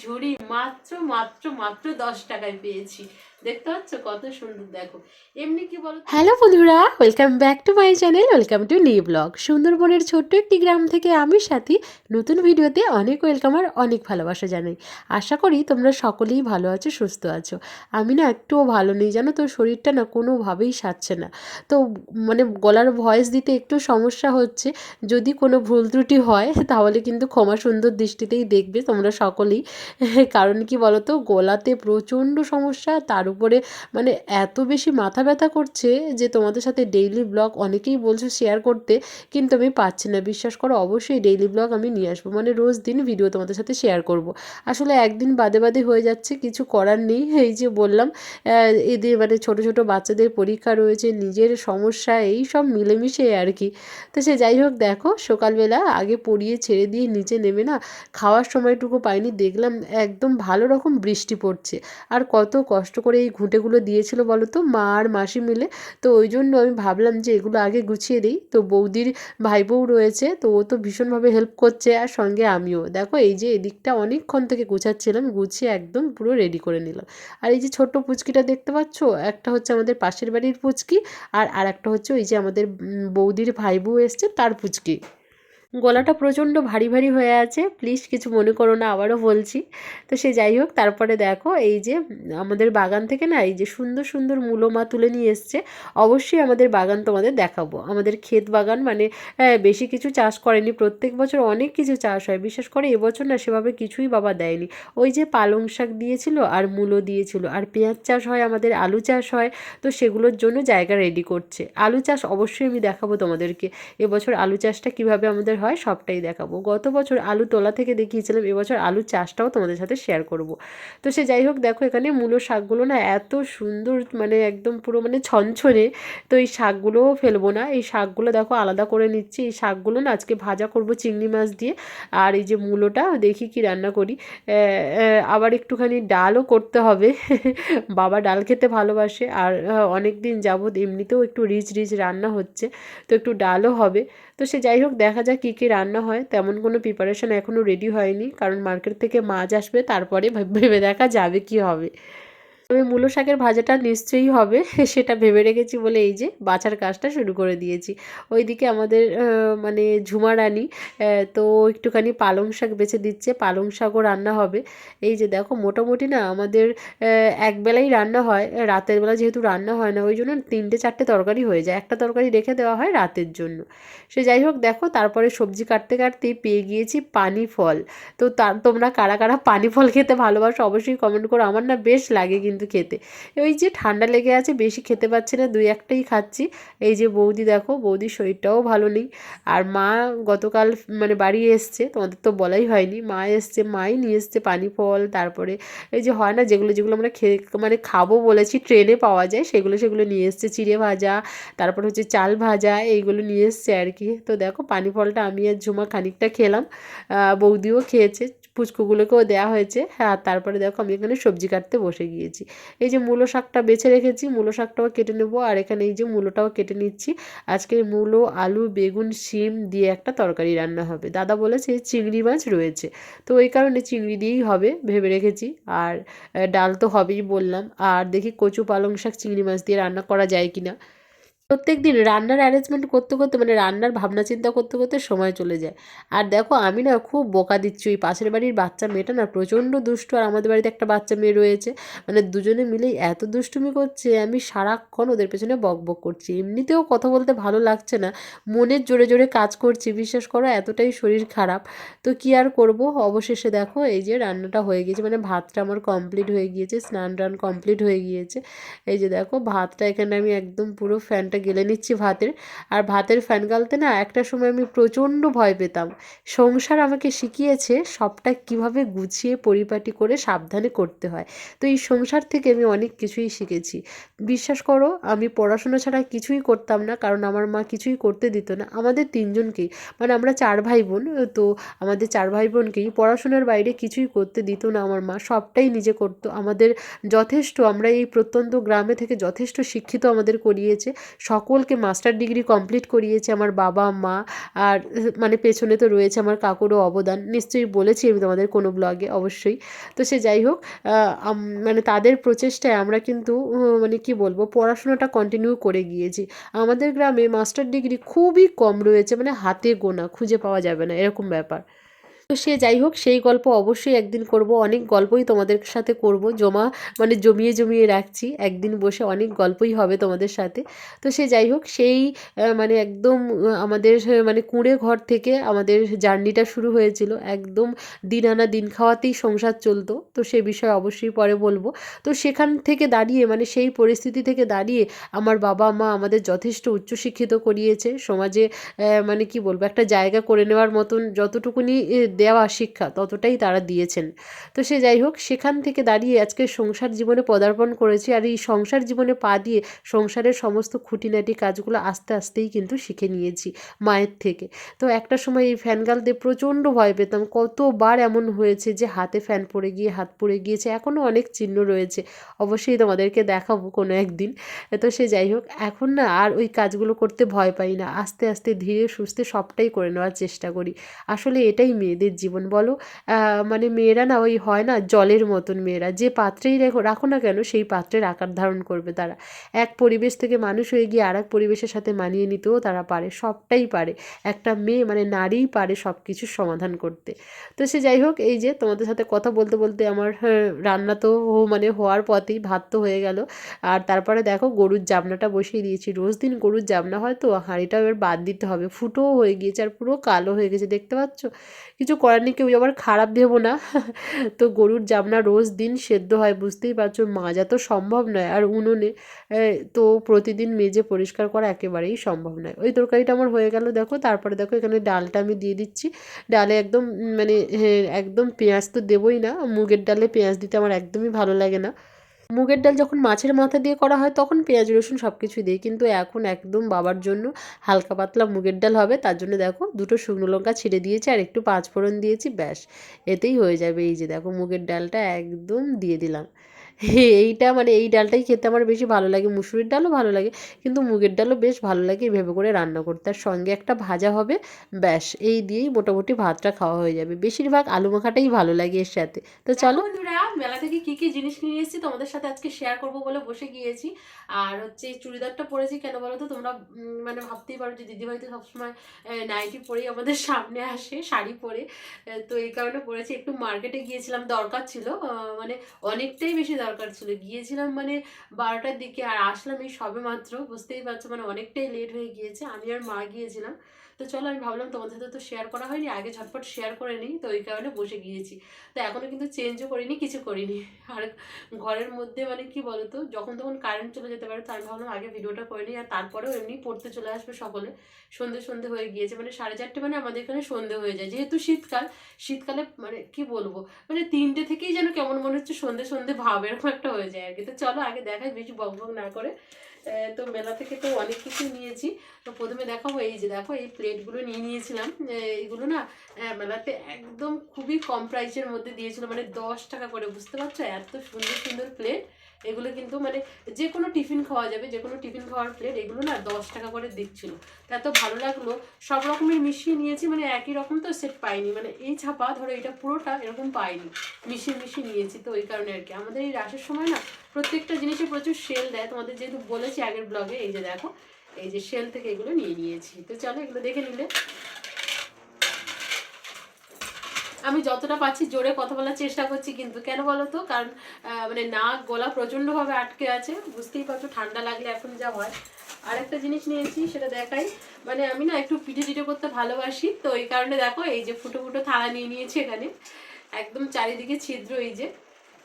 ঝুড়ি মাত্র মাত্র মাত্র দশ টাকায় পেয়েছি। দেখতে পাচ্ছ? কত সুন্দর, দেখো। এমনি কি বলো হ্যালো বন্ধুরা welcome back to my channel welcome to new blog সুন্দরবনের ছোট্ট একটি গ্রাম থেকে আমি সাথী, নতুন ভিডিওতে অনেক ওয়েলকাম আর অনেক ভালোবাসা জানাই। আশা করি তোমরা সকলেই ভালো আছো, সুস্থ আছো। আমি না একটুও ভালো নেই, জানো তো, শরীরটা না কোনোভাবেই সারছে না। তো মানে গলার ভয়েস দিতে একটু সমস্যা হচ্ছে। যদি কোনো ভুল ত্রুটি হয়, তাহলে কিন্তু ক্ষমা সুন্দর দৃষ্টিতেই দেখবে তোমরা সকলেই। কারণ কি বলো তো, গলাতে প্রচণ্ড সমস্যা, তার উপরে মানে এত বেশি মাথা ব্যথা করছে যে তোমাদের সাথে ডেইলি ব্লগ অনেকেই বলছো শেয়ার করতে, কিন্তু আমি পাচ্ছি না। বিশ্বাস করো, অবশ্যই ডেইলি ব্লগ আমি নিয়ে আসব। মানে রোজ দিন ভিডিও তোমাদের সাথে শেয়ার করব। আসলে একদিন বাদে বাদে হয়ে যাচ্ছে, কিছু করার নেই। এই যে বললাম এদের মানে ছোট ছোট বাচ্চাদের পরীক্ষা রয়েছে, নিজের সমস্যা, এই সব মিলেমিশে আর কি। তো সে যাই হোক, দেখো, সকালবেলা আগে পড়িয়ে ছেড়ে দিয়ে নিচে নেমে না, খাওয়ার সময়টুকু পাইনি, দেখলাম একদম ভালো রকম বৃষ্টি পড়ছে। আর কত কষ্ট করে এই ঘুঁটেগুলো দিয়েছিল বলো তো মা আর মাসি মিলে। তো ওই জন্য আমি ভাবলাম যে এগুলো আগে গুছিয়ে দিই। তো বৌদির ভাই বউ রয়েছে, তো ও তো ভীষণভাবে হেল্প করছে আর সঙ্গে আমিও। দেখো এই যে এদিকটা অনেকক্ষণ থেকে গুছাচ্ছিলাম, গুছিয়ে একদম পুরো রেডি করে নিলাম। আর এই যে ছোট্ট পুচকিটা দেখতে পাচ্ছ, একটা হচ্ছে আমাদের পাশের বাড়ির পুচকি আর আর একটা হচ্ছে ওই যে আমাদের বৌদির ভাই বউ এসছে, তার পুচকি। গলাটা প্রচণ্ড ভারী ভারী হয়ে আছে। প্লিজ কিছু মনে করো না আবারও বলছি। তো সে যাই হোক তারপরে দেখো এই যে আমাদের বাগান থেকে না এই যে সুন্দর সুন্দর মূলো মা তুলে নিয়ে এসছে। অবশ্যই আমাদের বাগান তোমাদের দেখাবো। আমাদের ক্ষেত বাগান মানে হ্যাঁ, বেশি কিছু চাষ করেনি। প্রত্যেক বছর অনেক কিছু চাষ হয়। বিশেষ করে এবছর না সেভাবে কিছুই বাবা দেয়নি। ওই যে পালং শাক দিয়েছিল আর মূলো দিয়েছিল। আর পেঁয়াজ চাষ হয় আমাদের আলু চাষ হয়। তো সেগুলোর জন্য জায়গা রেডি করছে। আলু চাষ অবশ্যই আমি দেখাবো তোমাদেরকে। এবছর আলু চাষটা কীভাবে আমাদের হয় সবটাই দেখাবো। গত বছর আলু তোলা থেকে দেখিয়েছিলাম, এবছর আলু চাষটাও তোমাদের সাথে শেয়ার করব। তো সে যাই হোক, দেখো এখানে মূলো শাকগুলো না এত সুন্দর মানে একদম পুরো মানে ছনছনে, তো এই শাকগুলোও ফেলব না। এই শাকগুলো দেখো আলাদা করে নিচ্ছি। এই শাকগুলো না আজকে ভাজা করব চিংড়ি মাছ দিয়ে, আর এই যে মূলোটা দেখি কি রান্না করি। আবার একটুখানি ডালও করতে হবে। বাবা ডাল খেতে ভালোবাসে, আর অনেক দিন যাবৎ এমনিতেও একটু রিচ রিচ রান্না হচ্ছে, তো একটু ডালও হবে। তো সে যাই হোক, দেখা যাক কী কী রান্না হয়। তেমন কোনো প্রিপারেশন এখনও রেডি হয়নি। কারণ মার্কেট থেকে মাছ আসবে, তারপরে ভেবে দেখা যাবে কি হবে। তবে মূলো শাকের ভাজাটা নিশ্চয়ই হবে, সেটা ভেবে রেখেছি বলে এই যে বাছার কাজটা শুরু করে দিয়েছি। ওইদিকে আমাদের মানে ঝুমা রানী তো একটুখানি পালং শাক বেছে দিচ্ছে, পালং শাকও রান্না হবে। এই যে দেখো, মোটামুটি না আমাদের একবেলাই রান্না হয়, রাতের বেলা যেহেতু রান্না হয় না, ওই জন্য তিনটে চারটে তরকারি হয়ে যায়। একটা তরকারি রেখে দেওয়া হয় রাতের জন্য। সে যাই হোক, দেখো তারপরে সবজি কাটতে কাটতেই পেয়ে গিয়েছি পানি ফল তো তার তোমরা কারা কারা পানি ফল খেতে ভালোবাসো অবশ্যই কমেন্ট করো, আমার না বেশ লাগে কিন্তু খেতে। ওই যে ঠান্ডা লেগে আছে, বেশি খেতে পাচ্ছি না, দুই একটাই খাচ্ছি। এই যে বৌদি দেখো, বৌদির শরীরটাও ভালো নেই। আর মা গতকাল মানে বাড়ি এসছে, তোমাদের তো বলাই হয়নি। মা এসছে, মাই নিয়ে এসছে পানি ফল, তারপরে এই যে হয় না, যেগুলো যেগুলো আমরা খেয়ে মানে খাব বলেছি, ট্রেনে পাওয়া যায়, সেগুলো সেগুলো নিয়ে এসছে। চিড়ে ভাজা, তারপর হচ্ছে চাল ভাজা, এইগুলো নিয়ে এসছে আর কি। তো দেখো, পানি ফলটা আমি আর ঝুমা খানিকটা খেলাম। বৌদিও খেয়েছে। পুচকুগুলোকেও দেওয়া হয়েছে। হ্যাঁ তারপরে দেখো আমি এখানে সবজি কাটতে বসে গিয়েছি। এই যে মূলো শাকটা বেছে রেখেছি, মূলো শাকটাও কেটে নেব। আর এখানে এই যে মূলোটাও কেটে নিচ্ছি। আজকে মূলো, আলু, বেগুন, শিম দিয়ে একটা তরকারি রান্না হবে। দাদা বলেছে চিংড়ি মাছ রয়েছে। তো ওই কারণে চিংড়ি দিয়েই হবে ভেবে রেখেছি। আর ডাল তো হবেই বললাম। আর দেখি কচু পালং শাক চিংড়ি মাছ দিয়ে রান্না করা যায় কিনা। প্রত্যেক দিন রান্নার অ্যারেঞ্জমেন্ট করতে করতে মানে রান্নার ভাবনা চিন্তা করতে করতে সময় চলে যায়। আর দেখো, আমি না খুব বকা দিচ্ছি। ওই পাশের বাড়ির বাচ্চা মেয়েটা না প্রচণ্ড দুষ্টু আর আমাদের বাড়িতে একটা বাচ্চা মেয়ে রয়েছে। মানে দুজনে মিলেই এত দুষ্টুমি করছে, আমি সারাক্ষণ ওদের পেছনে বক বক করছি। এমনিতেও কথা বলতে ভালো লাগছে না। মনের জোরে জোরে কাজ করছি, বিশ্বাস করো, এতটাই শরীর খারাপ। তো কি আর করব? অবশেষে দেখো, এই যে রান্নাটা হয়ে গিয়েছে মানে ভাতটা আমার কমপ্লিট হয়ে গিয়েছে স্নান টান কমপ্লিট হয়ে গিয়েছে। এই যে দেখো, ভাতটা এখানে আমি একদম পুরো ফ্যানটা গেলে নিচ্ছি ভাতের। আর ভাতের ফ্যান গালতে না একটা সময় আমি প্রচণ্ড ভয় পেতাম। সংসার আমাকে শিখিয়েছে সবটা কীভাবে গুছিয়ে পরিপাটি করে সাবধানে করতে হয়। তো এই সংসার থেকে আমি অনেক কিছুই শিখেছি। বিশ্বাস করো, আমি পড়াশোনা ছাড়া কিছুই করতাম না, কারণ আমার মা কিছুই করতে দিত না। আমাদের তিনজনকেই মানে আমরা চার ভাই বোন তো আমাদের চার ভাই বোনকেই পড়াশোনার বাইরে কিছুই করতে দিত না আমার মা। সবটাই নিজে করতো। আমাদের যথেষ্ট, আমরা এই প্রত্যন্ত গ্রামে থেকে যথেষ্ট শিক্ষিত আমাদের করিয়েছে। সকলকে মাস্টার ডিগ্রি কমপ্লিট করিয়েছে আমার বাবা, মা, আর মানে পেছনে তো রয়েছে আমার কাকুরও অবদান। নিশ্চয়ই বলেছি আমি তোমাদের কোনো ব্লগে অবশ্যই। তো সে যাই হোক মানে তাদের প্রচেষ্টায় আমরা কিন্তু মানে কি বলব, পড়াশোনাটা কন্টিনিউ করে গিয়েছি। আমাদের গ্রামে মাস্টার ডিগ্রি খুবই কম রয়েছে মানে হাতে গোনা, খুঁজে পাওয়া যাবে না, এরকম ব্যাপার। তো সে যাই হোক, সেই গল্প অবশ্যই একদিন করব। অনেক গল্পই তোমাদের সাথে করব। জমা মানে জমিয়ে জমিয়ে রাখছি। একদিন বসে অনেক গল্পই হবে তোমাদের সাথে। তো সে যাই হোক, সেই মানে একদম আমাদের মানে কুঁড়ে ঘর থেকে আমাদের জার্নিটা শুরু হয়েছিল। একদম দিন আনা দিন খাওয়াতেই সংসার চলতো। তো সে বিষয়ে অবশ্যই পরে বলব। তো সেখান থেকে দাঁড়িয়ে মানে সেই পরিস্থিতি থেকে দাঁড়িয়ে আমার বাবা মা আমাদের যথেষ্ট উচ্চশিক্ষিত করিয়েছে। সমাজে মানে কি বলব, একটা জায়গা করে নেওয়ার মতন যতটুকুনি দেওয়া শিক্ষা ততটাই তারা দিয়েছেন। তো সে যাই হোক, সেখান থেকে দাঁড়িয়ে আজকে সংসার জীবনে পদার্পণ করেছি আর এই সংসার জীবনে পা দিয়ে সংসারের সমস্ত খুঁটিনাটি কাজগুলো আস্তে আস্তেই কিন্তু শিখে নিয়েছি মায়ের থেকে। তো একটা সময় এই ফ্যান গালতে প্রচণ্ড ভয় পেতাম, কতবার এমন হয়েছে যে হাতে ফ্যান পড়ে গিয়ে, হাত পড়ে গিয়েছে, এখনও অনেক চিহ্ন রয়েছে। অবশ্যই তোমাদেরকে দেখাবো কোনো একদিন। তো সে যাই হোক, এখন না আর ওই কাজগুলো করতে ভয় পাই না। আস্তে আস্তে ধীরে সুস্থে সবটাই করে নেওয়ার চেষ্টা করি। আসলে এটাই মেয়েদের জীবন। বলো মানে মেয়েরা না ওই হয় না জলের মতন মেয়েরা। যে পাত্রেই রেখো রাখো না কেন সেই পাত্রের আকার ধারণ করবে তারা। এক পরিবেশ থেকে মানুষ হয়ে গিয়ে আর এক পরিবেশের সাথে মানিয়ে নিতেও তারা পারে সবটাই পারে। একটা মেয়ে মানে নারীই পারে সব কিছুর সমাধান করতে। তো সে যাই হোক এই যে তোমাদের সাথে কথা বলতে বলতে আমার হ্যাঁ, রান্না তো মানে হওয়ার পথেই ভাত তো হয়ে গেল। আর তারপরে দেখো গরুর জাবনাটা বসিয়ে দিয়েছি। রোজ দিন গরুর জাবনা হয় তো হাঁড়িটা এবার বাদ দিতে হবে। ফুটোও হয়ে গিয়েছে আর পুরো কালো হয়ে গেছে দেখতে পাচ্ছ? কিছু করার নেই কেউ আবার খারাপ ভেবো না। তো গরুর জাবনা রোজ দিন সেদ্ধ হয় বুঝতেই পারছ? মাজা তো সম্ভব নয় আর উনুনে তো প্রতিদিন মেজে পরিষ্কার করা একেবারেই সম্ভব নয়। ওই তরকারিটা আমার হয়ে গেল দেখো তারপরে দেখো এখানে ডালটা আমি দিয়ে দিচ্ছি। ডালে একদম মানে হ্যাঁ, একদম পেঁয়াজ তো দেবই না মুগের ডালে পেঁয়াজ দিতে আমার একদমই ভালো লাগে না। মুগের ডাল যখন মাছের মাথা দিয়ে করা হয়, তখন পেঁয়াজ, রসুন সব কিছু দিই। কিন্তু এখন একদম বাবার জন্য হালকা পাতলা মুগের ডাল হবে। তার জন্য দেখো দুটো শুকনো লঙ্কা ছিঁড়ে দিয়েছি আর একটু পাঁচ ফোড়ন দিয়েছি, ব্যাস। এতেই হয়ে যাবে। এই যে দেখো মুগের ডালটা একদম দিয়ে দিলাম। এইটা মানে এই ডালটাই খেতে আমার বেশি ভালো লাগে মুসুরির ডালও ভালো লাগে কিন্তু মুগের ডালও বেশ ভালো লাগে এইভাবে করে রান্না করতে। আর সঙ্গে একটা ভাজা হবে ব্যাস এই দিয়েই মোটামুটি ভাতটা খাওয়া হয়ে যাবে। বেশিরভাগ আলু মাখাটাই ভালো লাগে এর সাথে। তো চলো। বন্ধুরা মেলা থেকে কি কি জিনিস নিয়ে এসেছি তোমাদের সাথে আজকে শেয়ার করব বলে বসে গিয়েছি। আর হচ্ছে এই চুড়িদারটা পরেছি কেন বলো তো তোমরা মানে ভাবতেই পারো যে দিদিভাই তো সবসময় নাইটি পরেই আমাদের সামনে আসে শাড়ি পরে। তো এই কারণে পরেছি। একটু মার্কেটে গিয়েছিলাম দরকার ছিল। মানে অনেকটাই বেশি দরকার ছিল। গিয়েছিলাম মানে বারোটার দিকে আর আসলাম এই সবে মাত্র, বুঝতেই পারছ মানে অনেকটাই লেট হয়ে গিয়েছে। আমি আর মা গিয়েছিলাম। তো চলো আমি ভাবলাম তোমাদের সাথে তো শেয়ার করা হয়নি, আগে ঝটপট শেয়ার করে নিই, তো ওই কারণে বসে গিয়েছি। তো এখনও কিন্তু চেঞ্জও করিনি, কিছু করিনি। আর ঘরের মধ্যে মানে কি বলতো, যখন তখন কারেন্ট চলে যেতে পারে, তো আমি ভাবলাম আগে ভিডিওটা করে নিই, আর তারপরেও এমনি পড়তে চলে আসবে সকলে। সন্ধে সন্ধে হয়ে গিয়েছে মানে সাড়ে চারটে মানে আমাদের এখানে সন্ধে হয়ে যায়। যেহেতু শীতকাল, শীতকালে মানে কি বলব মানে তিনটে থেকেই যেন কেমন মনে হচ্ছে সন্ধে সন্ধে ভাব এরকম একটা হয়ে যায় আর কি। তো চলো আগে দেখাই, বেশি বক বক না করে। তো মেলা থেকে তো অনেক কিছু নিয়েছি। তো প্রথমে দেখাবো এই যে, দেখো এই প্লেটগুলো নিয়ে নিয়েছিলাম। এইগুলো না মেলাতে একদম খুবই কম প্রাইসের মধ্যে দিয়েছিল মানে দশ টাকা করে, বুঝতে পারছ? এত সুন্দর সুন্দর প্লেট এগুলো কিন্তু মানে যে কোনো টিফিন খাওয়া যাবে যে কোনো টিফিন খাওয়ার প্লেট এগুলো না দশ টাকা করে দিচ্ছিল। তো এত ভালো লাগল, সব রকমের মিশিয়ে নিয়েছি মানে একই রকম তো সেট পাইনি। মানে এই ছাপা, ধরো এটা পুরোটা এরকম পাইনি, মিশিয়ে মিশিয়ে নিয়েছি তো ওই কারণে আর কি। আমাদের এই রাসের সময় না প্রত্যেকটা জিনিসে প্রচুর সেল দেয়। তোমাদের যেহেতু বলেছি আগের ব্লগে এই যে দেখো, এই যে সেল থেকে এগুলো নিয়ে নিয়েছি। তো চলো এগুলো দেখে নিলে। আমি যতটা পাচ্ছি জোরে কথা বলার চেষ্টা করছি, কিন্তু কেন বলো তো? কারণ মানে নাক, গলা প্রচণ্ডভাবে আটকে আছে। বুঝতেই পারছ, ঠান্ডা লাগলে এখন যা হয়। আরেকটা জিনিস নিয়েছি, সেটা দেখাই। মানে আমি না একটু পিঠে টিঠে করতে ভালোবাসি। তো এই কারণে দেখো, এই যে ফুটো ফুটো থালা নিয়ে নিয়েছি এখানে। একদম চারিদিকে ছিদ্র এই যে।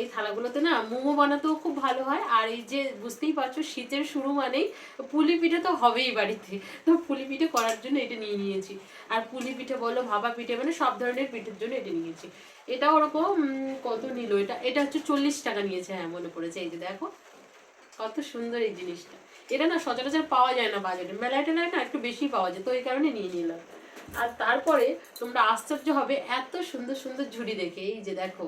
এই থালাগুলোতে না মোমো বানাতেও খুব ভালো হয়। আর এই যে বুঝতেই পারছ, শীতের শুরু মানেই পুলি পিঠে তো হবেই বাড়িতে। তো পুলি পিঠে করার জন্য এটা নিয়ে নিয়েছি। আর পুলি পিঠে বলো, ভাপা পিঠে মানে সব ধরনের পিঠের জন্য এটা নিয়েছি। এটা ওরকম, কত নিল এটা? এটা হচ্ছে চল্লিশ টাকা নিয়েছে হ্যাঁ মনে পড়েছে। এই যে দেখো, কত সুন্দর এই জিনিসটা। এটা না সচরাচর পাওয়া যায় না বাজারে। মেলায় টেলায় না একটু বেশি পাওয়া যায়, তো এই কারণে নিয়ে নিলাম। আর তারপরে তোমরা আশ্চর্য হবে, এত সুন্দর সুন্দর ঝুড়ি দেখে। এই যে দেখো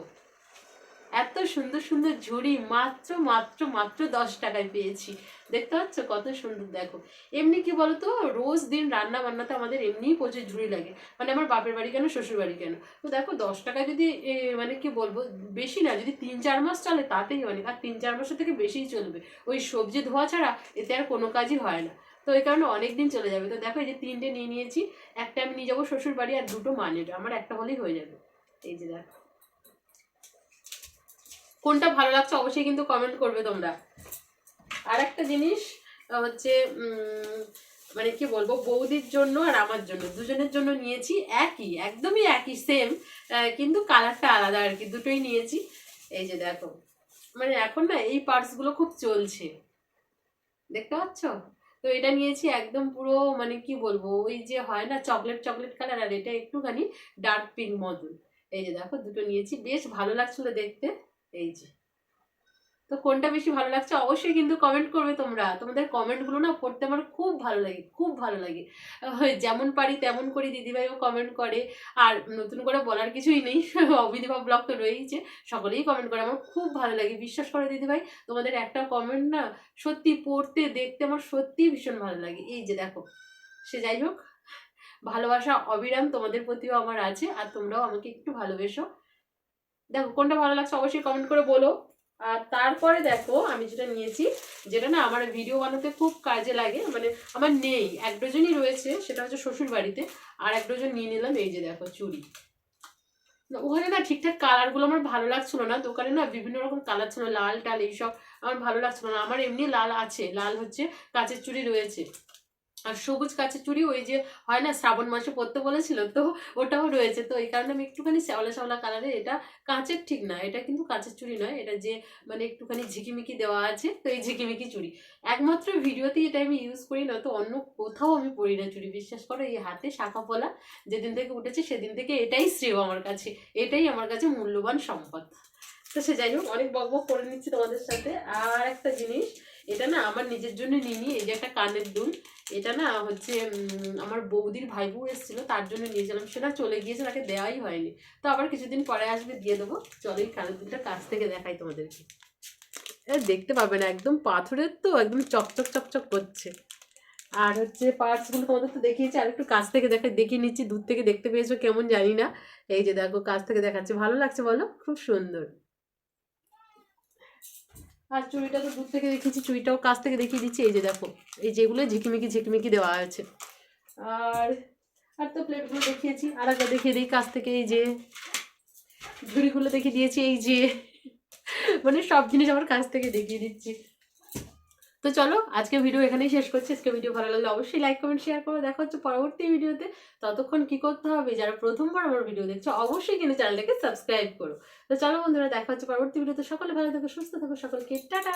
এত সুন্দর সুন্দর ঝুড়ি মাত্র মাত্র মাত্র দশ টাকায় পেয়েছি। দেখতে পাচ্ছ কত সুন্দর, দেখো। এমনি কি বলতো, রোজ দিন রান্না বান্নাতে আমাদের এমনিই প্রচুর ঝুড়ি লাগে। মানে আমার বাপের বাড়ি কেন, শ্বশুর বাড়ি কেন? তো দেখো, দশ টাকায় যদি মানে কি বলব, বেশি না, যদি তিন চার মাস চলে, তাতেই অনেক আর তিন চার মাসের থেকে বেশিই চলবে। ওই সবজি ধোয়া ছাড়া এতে আর কোনো কাজই হয় না। তো এই কারণে অনেক দিন চলে যাবে। তো দেখো, এই যে তিনটে নিয়ে নিয়েছি, একটা আমি নিয়ে যাব শ্বশুর বাড়ি আর দুটো মা নেবে আমার একটা হলেই হয়ে যাবে। এই যে দেখো। কোনটা ভালো লাগছে অবশ্যই কিন্তু কমেন্ট করবে তোমরা। আর একটা জিনিস হচ্ছে মানে কি বলব, বৌদির জন্য আর আমার জন্য, দুজনের জন্য নিয়েছি একই, একদমই একই সেম কিন্তু কালারটা আলাদা আর কি, দুটোই নিয়েছি। এই যে দেখো মানে এখন না এই পার্টসগুলো খুব চলছে। দেখতে পাচ্ছ? তো এটা নিয়েছি একদম পুরো মানে কি বলব, ওই যে হয় না চকলেট চকলেট কালার আর এটা একটুখানি ডার্ক পিঙ্ক মতন এই যে দেখো, দুটো নিয়েছি, বেশ ভালো লাগছিল দেখতে। এই যে। তো কোনটা বেশি ভালো লাগছে? অবশ্যই কিন্তু কমেন্ট করবে তোমরা। তোমাদের কমেন্টগুলো না পড়তে আমার খুব ভালো লাগে, খুব ভালো লাগে। যেমন পারি তেমন করি দিদিভাইও কমেন্ট করে। আর নতুন করে বলার কিছুই নেই। অবিদিভা ব্লগ তো রয়েইছে। সকলেই কমেন্ট করে। আমার খুব ভালো লাগে। বিশ্বাস করে দিদিভাই, তোমাদের একটা কমেন্ট না সত্যি পড়তে, দেখতে আমার সত্যিই ভীষণ ভালো লাগে। এই যে দেখো, সে যাই হোক, ভালোবাসা অবিরাম তোমাদের প্রতিও আমার আছে। আর তোমরাও আমাকে একটু ভালোবেসো। দেখো, কোনটা ভালো লাগছে অবশ্যই কমেন্ট করে বলো। আর তারপরে দেখো, আমি যেটা নিয়েছি, যেটা না আমার ভিডিও বানাতে খুব কাজে লাগে মানে আমার নেই, এক ডজনই রয়েছে, সেটা হচ্ছে শ্বশুর বাড়িতে আর এক ডজন নিয়ে নিলাম, এই যে দেখো চুড়ি। ওখানে না ঠিকঠাক কালারগুলো আমার ভালো লাগছিল না, দোকানে না বিভিন্ন রকম কালার ছিল লাল টাল এইসব আমার ভালো লাগছিল না, আমার এমনি লাল আছে, লাল হচ্ছে কাঁচের চুড়ি রয়েছে। আর সবুজ কাঁচের চুড়ি ওই যে হয় না, শ্রাবণ মাসে পরতে বলেছিল তো, ওটাও রয়েছে। তো এই কারণে আমি একটুখানি শ্যাওলা শ্যাওলা কালারে এটা কাঁচের ঠিক না, এটা কিন্তু কাঁচের চুড়ি নয়, এটা যে মানে একটুখানি ঝিকিমিকি দেওয়া আছে, তো এই ঝিকিমিকি চুড়ি একমাত্র ভিডিওতে এটা আমি ইউজ করি না, তো অন্য কোথাও আমি পরি না চুড়ি বিশ্বাস করো, এই হাতে শাখা পলা যেদিন থেকে উঠেছে সেদিন থেকে এটাই শ্রেয় আমার কাছে, এটাই আমার কাছে মূল্যবান সম্পদ। তো সে যাই হোক, অনেক বক বক করে নিচ্ছি তোমাদের সাথে। আর একটা জিনিস এটা না আমার নিজের জন্য নিইনি, এই যে একটা কানের দুল। এটা না হচ্ছে আমার বৌদির ভাই বউ এসেছিল, তার জন্য নিয়েছিলাম। সেটা চলে গিয়েছে, তাকে দেওয়াই হয়নি। তো আবার কিছুদিন পরে আসবে, দিয়ে দেবো। চলো এই কানের দুলটা কাছ থেকে দেখাই তোমাদেরকে। দেখতে পাবে না, একদম পাথরের তো, একদম চকচক চকচক করছে। আর হচ্ছে পার্টসগুলো তোমাদের তো দেখিয়েছি, আর একটু কাছ থেকে দেখা দেখিয়ে নিচ্ছি, দূর থেকে দেখতে পেয়েছ কেমন জানি না। এই যে দেখো, কাছ থেকে দেখাচ্ছে, ভালো লাগছে বলো? খুব সুন্দর। আর চুড়িটা তো দূর থেকে দেখিয়েছি চুড়িটাও কাছ থেকে দেখিয়ে দিচ্ছি। এই যে দেখো, এই যেগুলো ঝিকিমিকি ঝিকিমিকি দেওয়া আছে। আর আর তো প্লেটগুলো দেখিয়েছি, আর একটা দেখিয়ে দিই কাছ থেকে, এই যে ঝুড়িগুলো দেখিয়ে দিয়েছি, এই যে মানে সব জিনিস আমার কাছ থেকে দেখিয়ে দিচ্ছি। তো চলো আজকে ভিডিও এখানেই শেষ করছি। আজকে ভিডিও ভালো লাগলে অবশ্যই লাইক কমেন্ট শেয়ার করো। দেখা হচ্ছে পরবর্তী ভিডিওতে ততক্ষণ কি করতে হবে? যারা প্রথমবার আমার ভিডিও দেখছ, অবশ্যই কিন্তু চ্যানেলটাকে সাবস্ক্রাইব করো। তো চলো বন্ধুরা, দেখা হচ্ছে পরবর্তী ভিডিওতে সকলে ভালো থাকো, সুস্থ থাকো, সকলকে টাটা!